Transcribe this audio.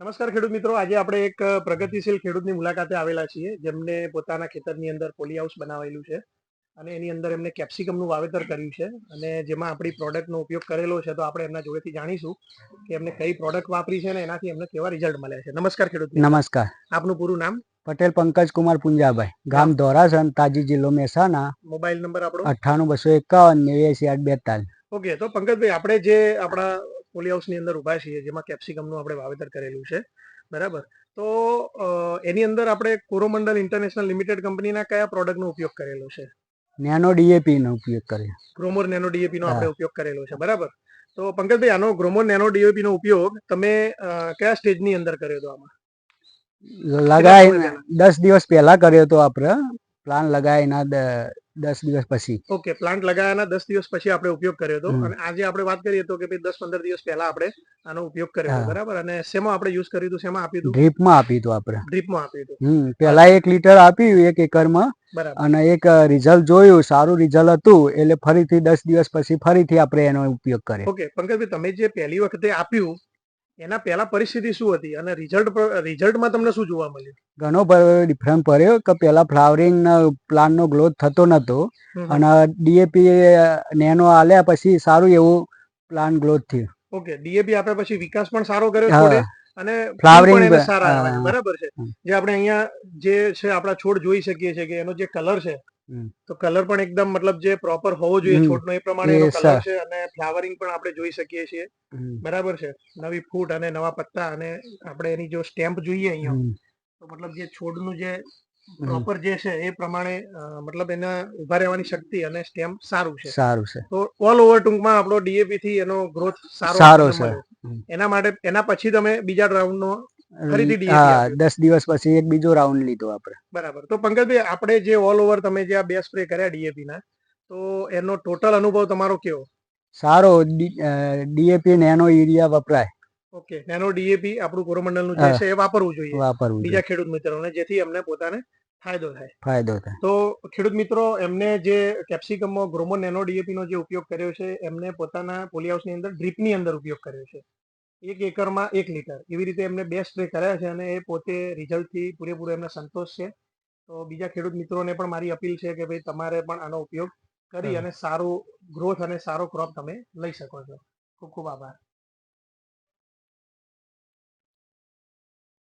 નમસ્કાર ખેડૂત મિત્રો. આજે આપણે એક પ્રગતિશીલ ખેડૂતની મુલાકાતે આવેલા છીએ જેમને પોતાના ખેતરની અંદર પોલી હાઉસ બનાવેલું છે અને એની અંદર એમને કેપ્સિકમનું વાવેતર કર્યું છે અને જેમાં આપણી પ્રોડક્ટનો ઉપયોગ કરેલો છે. તો આપણે એમના જોડેથી જાણીશું કે એમને કઈ પ્રોડક્ટ વાપરી છે અને એનાથી એમને કેવા રિઝલ્ટ મળે છે. નમસ્કાર ખેડૂત નમસ્કાર. આપનું પૂરું નામ? પટેલ પંકજ કુમાર પુંજાભાઈ. ગામ? ધોરાસન તાજી જિલ્લો મહેસાણા. મોબાઈલ નંબર આપણો? અઠ્ઠાણું બસો એકાવન નેવ્યાસી આઠ બેતાલીસ. ઓકે. તો પંકજભાઈ આપણે જે આપણા પોલી હાઉસની અંદર ઊભા છીએ જેમાં કેપ્સિકમનું આપણે વાવેતર કરેલું છે. બરાબર? તો એની અંદર આપણે કોરોમંડલ ઇન્ટરનેશનલ લિમિટેડ કંપનીના કયા પ્રોડક્ટનો ઉપયોગ કરેલો છે? નેનો ડીએપી નો ઉપયોગ કર્યો ગ્રોમોર નેનો ડીએપી નો આપણે ઉપયોગ કરેલો છે બરાબર? તો પંકજભાઈ આનો ગ્રોમોર નેનો ડીએપી નો ઉપયોગ તમે કયા સ્ટેજની અંદર કર્યો હતો આમાં? લગાઈ દસ દિવસ પહેલા કર્યો તો આપણે. પ્લાન દ- દસ દિવસ પછી. ઓકે પ્લાન્ટ લગાવ્યાના દસ દિવસ પછી આપણે ઉપયોગ કર્યો હતો. અને આજે આપણે વાત કરીએ તો કે ભાઈ દસ પંદર દિવસ પહેલા આપણે આનો ઉપયોગ કર્યો હતો બરાબર? અને શેમાં આપણે યુઝ કર્યું હતું? શેમાં આપ્યું હતું? ડ્રીપમાં આપી હતું આપણે. ડ્રીપમાં આપ્યું હતું. હમ પેલા એક લીટર આપ્યું એક એકરમાં. બરાબર. અને એક રિઝલ્ટ જોયું સારું રિઝલ્ટ હતું એટલે ફરીથી દસ દિવસ પછી ફરીથી આપણે એનો ઉપયોગ કર્યો. ઓકે પંકજભાઈ તમે જે પહેલી વખતે આપ્યું એના પહેલા પરિસ્થિતિ શું હતી? અને રિઝલ્ટ રિઝલ્ટમાં તમને શું જોવા મળ્યું? ઘણો ડિફરન્ટ પડ્યો કે પેલા ફ્લાવરિંગ પ્લાન્ટનો ગ્રોથ થતો નતો અને ડીએપી નેનો આલ્યા પછી સારું એવું પ્લાન્ટ ગ્રોથ થયું. ઓકે ડીએપી આપ્યા પછી વિકાસ પણ સારો કર્યો અને ફ્લાવરિંગ પણ સારા. બરાબર છે. જે આપણે અહીંયા જે છે આપણા છોડ જોઈ શકીએ છીએ કે એનો જે કલર છે. તો કલર પણ એકદમ મતલબ જે પ્રોપર હોવો જોઈએ. છોડનો એ પ્રમાણે એનો કલર છે અને ફ્લાવરિંગ પણ આપણે જોઈ શકીએ છીએ. બરાબર છે. નવી ફૂટ અને નવા પત્તા અને આપણે એની જો સ્ટેમ્પ જોઈએ અહીંયા તો મતલબ જે છોડનું જે પ્રોપર જે છે એ પ્રમાણે મતલબ એના ઊભા રહેવાની શક્તિ અને સ્ટેમ્પ સારું છે. સારું છે. તો ઓલ ઓવર ટૂંકમાં આપણો ડીએપી થી એનો ગ્રોથ સારો સારો છે. એના માટે એના પછી તમે બીજા રાઉન્ડ હા દસ દિવસ પછી એક બીજો રાઉન્ડ લીધો આપણે. બરાબર. તો પંકજભાઈ આપણે જે ઓલ ઓવર તમે જે આ બે સ્પ્રે કર્યા ડીએપી ના તો એનો ટોટલ અનુભવ તમારો કેવો? સારો. ડીએપી નેનો યુરિયા વપરાય. ઓકે નેનો ડીએપી આપણું કોરોમંડલનું જે છે એ વાપરવું જોઈએ. વાપરવું બીજા ખેડૂત મિત્રોને જેથી એમને પોતાને ફાયદો થાય. ફાયદો થાય. તો ખેડૂત મિત્રો એમને જે કેપ્સિકમમાં ગ્રોમો નેનો ડીએપી નો જે ઉપયોગ કર્યો છે એમને પોતાના પોલી હાઉસની અંદર ડ્રીપની અંદર ઉપયોગ કર્યો છે. એક એકરમાં એક લીટર. એવી રીતે એમને બે સ્પ્રે કર્યા છે અને એ પોતે રિઝલ્ટથી પૂરેપૂરો એમને સંતોષ છે. તો બીજા ખેડૂત મિત્રોને પણ મારી અપીલ છે કે ભાઈ તમારે પણ આનો ઉપયોગ કરી અને સારું ગ્રોથ અને સારો ક્રોપ તમે લઈ શકો છો. ખૂબ ખૂબ આભાર.